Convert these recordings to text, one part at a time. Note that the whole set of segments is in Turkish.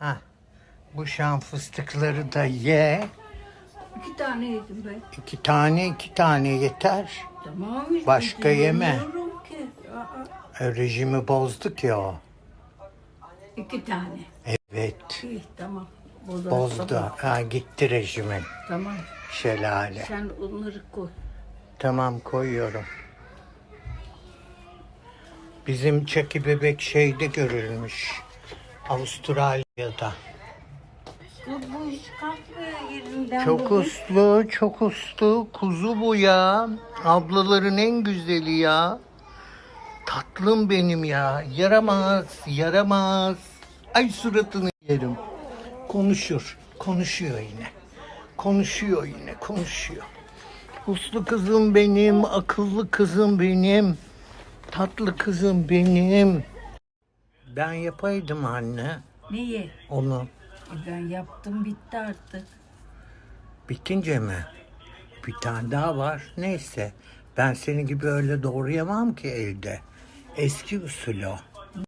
Ha. Bu şan fıstıkları da ye. İki tane yedim ben. İki tane iki tane yeter. Tamam işte. Başka yeme. ki. Aa, E, rejimi bozduk ya o. iki tane. Evet. İyi tamam. Bozarsa Bozdu. Ha, gitti rejimin. Tamam. Şelale. Sen onları koy. Tamam koyuyorum. Bizim Çaki bebek şeyde görülmüş. Avustralya'da. Bu kalkmıyor yerinden. Çok bugün. uslu, çok uslu. Kuzu bu ya. Ablaların en güzeli ya. Tatlım benim ya. Yaramaz, yaramaz. Ay suratını yerim. Konuşur, konuşuyor yine. Konuşuyor yine, konuşuyor. Uslu kızım benim, akıllı kızım benim. Tatlı kızım benim. Ben yapaydım anne Neyi? onu. E ben yaptım bitti artık. Bitince mi? Bir tane daha var. Neyse. Ben seni gibi öyle doğrayamam ki elde. Eski usul o.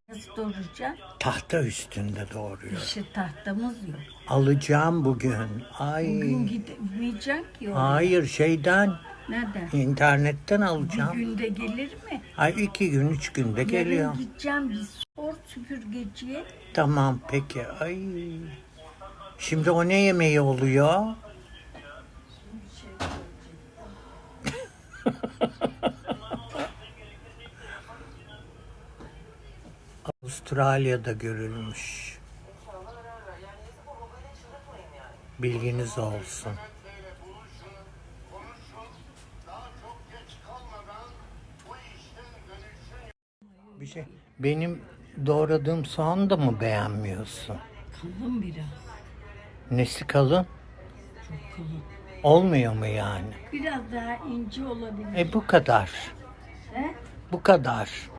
Nasıl doğrayacağım? Tahta üstünde doğruyor. İşte tahtamız yok. Alacağım bugün. Ay. Bugün gidemeyecek ki oraya. Hayır şeyden Nereden? internetten Bir alacağım. günde gelir mi? Ay iki gün üç günde geliyor. Yarın gideceğim bir spor süpürgeciye. Tamam peki. Ay. Şimdi o ne yemeği oluyor? Avustralya'da görülmüş. Bilginiz olsun. Bir şey. Benim doğradığım soğan da mı beğenmiyorsun? Kalın biraz. Nesi kalın? Çok kalın. Olmuyor mu yani? Biraz daha ince olabilir. E bu kadar. He? Bu kadar.